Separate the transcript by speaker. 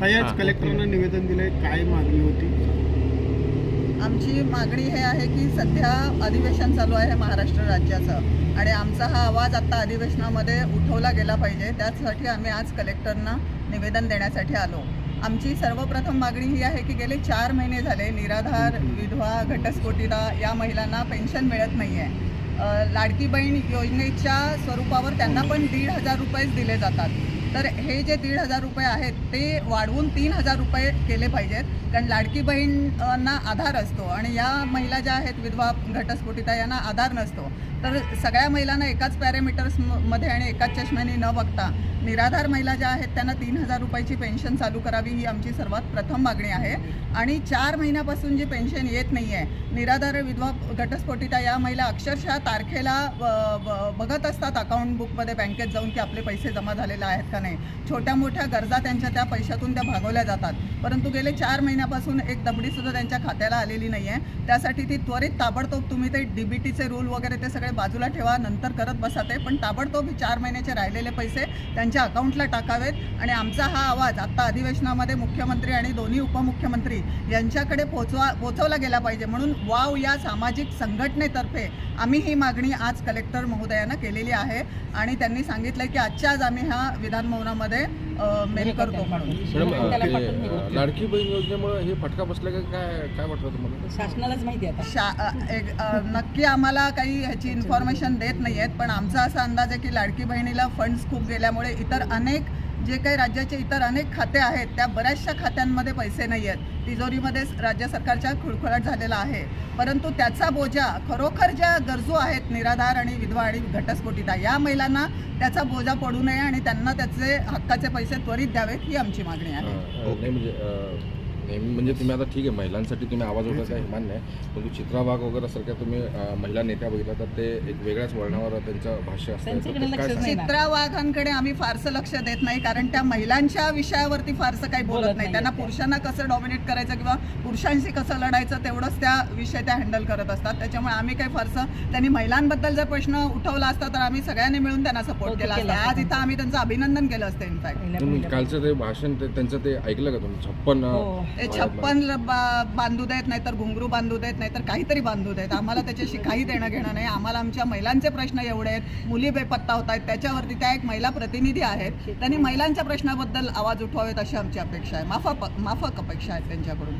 Speaker 1: कलेक्टरांना निवेदन दिलंय काय मागणी होती?
Speaker 2: आमची मागणी हे आहे की सध्या अधिवेशन चालू आहे महाराष्ट्र राज्याचं आणि आमचा हा आवाज आत्ता अधिवेशनामध्ये उठवला गेला पाहिजे. त्यासाठी आम्ही आज कलेक्टरना निवेदन देण्यासाठी आलो. आमची सर्वप्रथम मागणी ही आहे की गेले चार महिने झाले निराधार विधवा घटस्फोटिता या महिलांना पेन्शन मिळत नाही आहे लाडकी बहीण योजनेच्या स्वरूपावर त्यांना पण दीड हजार रुपयेच दिले जातात. तर हे जे दीड हजार रुपये आहेत ते वाढवून तीन हजार रुपये केले पाहिजेत. कारण लाडकी बहीणना आधार असतो आणि या महिला ज्या आहेत विधवा घटस्फोटिता यांना आधार नसतो. तर सगळ्या महिलांना एकाच पॅरामीटर्समध्ये आणि एकाच चष्म्याने न बघता निराधार महिला ज्या आहेत त्यांना तीन हजार रुपयाची पेन्शन चालू करावी ही आमची सर्वात प्रथम मागणी आहे. आणि चार महिन्यापासून जी पेन्शन येत नाही आहे निराधार विधवा घटस्फोटिता या महिला अक्षरशः तारखेला बघत असतात अकाउंट बुकमध्ये बँकेत जाऊन की आपले पैसे जमा झालेले आहेत का नाही. छोट्या मोठ्या गरजा त्यांच्या त्या पैशातून त्या भागवल्या जातात. परंतु गेले चार महिन्यापासून एक दबडीसुद्धा त्यांच्या खात्याला आलेली नाही आहे त्यासाठी ती त्वरित ताबडतोब तुम्ही ते डी बी टीचे रूल वगैरे ते सगळे बाजूला ठेवा नंतर करत बसा ते. पण ताबडतोब चार महिन्याचे राहिलेले पैसे त्यांच्या अकाउंटला टाकावेत. आणि आमचा हा आवाज आत्ता अधिवेशनामध्ये मुख्यमंत्री आणि दोन्ही उपमुख्यमंत्री यांच्याकडे पोचवा पोचवला गेला पाहिजे. म्हणून वाव या सामाजिक संघटनेतर्फे आम्ही ही मागणी आज कलेक्टर महोदयांना केलेली आहे. आणि त्यांनी सांगितलं की आजच्या आज आम्ही ह्या विधान भवनामध्ये मेल करतो. म्हणून
Speaker 3: लाडकी बहीण योजनेमुळे हे फटका बसला का काय काय वाटतं तुम्हाला?
Speaker 4: शासनालाच माहिती आहे आता.
Speaker 2: शा एक, नक्की आम्हाला काही ह्याची इन्फॉर्मेशन देत नाही आहेत पण आमचा असा अंदाज आहे की लाडकी बहिणीला फंड्स खूप गेल्यामुळे इतर अनेक जे काही राज्याचे इतर अनेक खाते आहेत त्या बऱ्याचशा खात्यांमध्ये पैसे नाही आहेत. तिजोरीमध्ये राज्य सरकारच्या खुळखुळाट झालेला आहे. परंतु त्याचा बोजा खरोखर ज्या गरजू आहेत निराधार आणि विधवा आणि घटस्फोटिता या महिलांना त्याचा बोजा पडू नये आणि त्यांना त्याचे हक्काचे पैसे त्वरित द्यावेत ही आमची मागणी आहे.
Speaker 3: म्हणजे नेहमी म्हणजे तुम्ही आता ठीक आहे महिलांसाठी तुम्ही आवाज उठवता हे मान्य आहे परंतु चित्रा वाघ वगैरे सारख्या तुम्ही अ, महिला नेत्या बघितल्या तर ते एक वेगळ्याच वळणावर त्यांचं भाष्य असतं तर
Speaker 4: त्यांच्याकडे
Speaker 3: ते काय
Speaker 4: लक्षच
Speaker 3: सांगता?
Speaker 4: नाही. ना.
Speaker 2: चित्रा वाघांकडे आम्ही फारसं लक्ष देत नाही कारण त्या महिलांच्या विषयावरती फारसं काही बोलत
Speaker 4: बोलत
Speaker 2: नाही
Speaker 4: नाही
Speaker 2: त्यांना
Speaker 4: त्या.
Speaker 2: पुरुषांना कसं डॉमिनेट करायचं किंवा पुरुषांशी कसं लढायचं तेवढंच त्या विषय त्या हँडल करत असतात त्याच्यामुळे आम्ही काही फारसं त्यांनी महिलांबद्दल जर प्रश्न उठवला असता तर आम्ही सगळ्यांनी मिळून त्यांना सपोर्ट केला असता आज. इथं आम्ही त्यांचं अभिनंदन केलं असतं इनफॅक्ट
Speaker 3: तुम्ही
Speaker 4: पहिल्या-
Speaker 3: कालचं ते भाषण ते त्यांचं ते ऐकलं का तुम्ही छप्पन
Speaker 4: हो.
Speaker 2: ते छप्पन बांधू देत नाहीतर घुंगरू बांधू देत नाहीतर काहीतरी बांधू देत. आम्हाला त्याच्याशी काही देणं घेणं नाही. आम्हाला आमच्या महिलांचे प्रश्न एवढे आहेत. मुली बेपत्ता होत आहेत. त्याच्यावरती त्या एक महिला प्रतिनिधी आहेत. त्यांनी महिलांच्या प्रश्नाबद्दल आवाज उठवावेत अशी आमची अपेक्षा आहे. माफक माफक अपेक्षा आहेत त्यांच्याकडून.